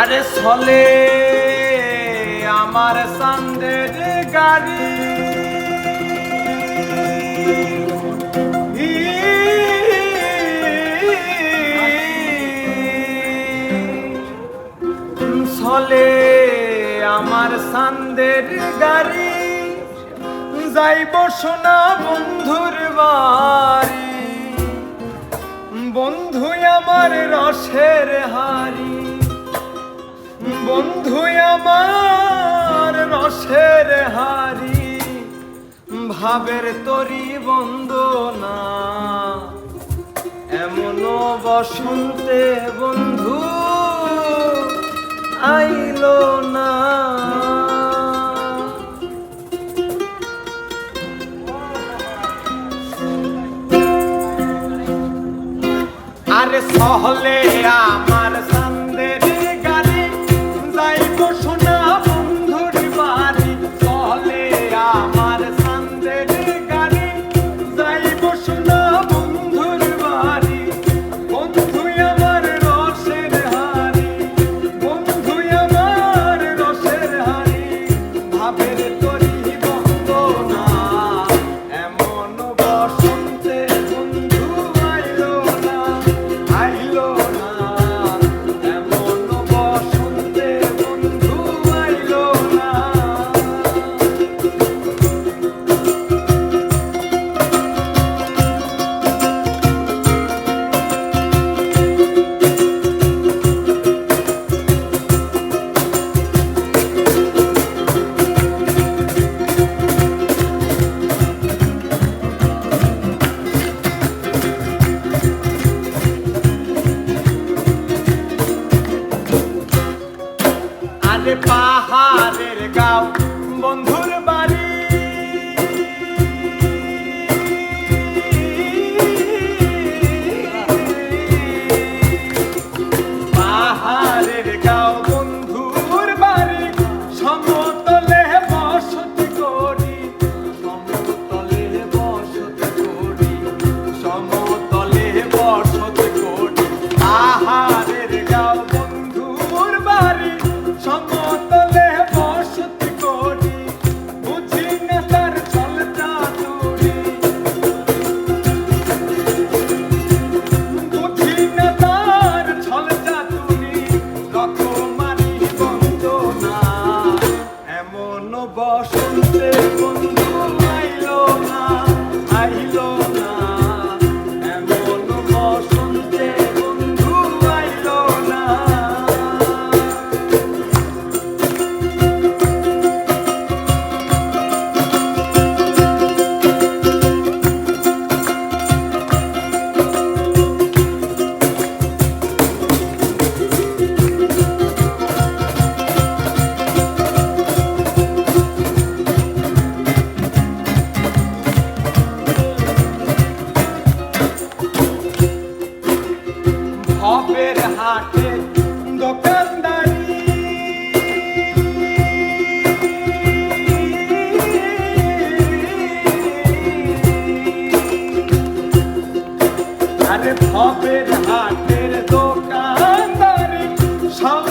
আরে চলে আমার সান্দের গাড়ি। চলে আমার সান্দের গাড়ি। যাইব সোনা বন্ধুর বাড়ি। বন্ধু আমার রসের হারি বন্ধু আমার রসের হারি ভাবের তরি বন্দনা। এমন বসন্তে বন্ধু আইল না। আরে সহলে আ car i'm going to respondo right. ভবের হাটের দোকানদারি সব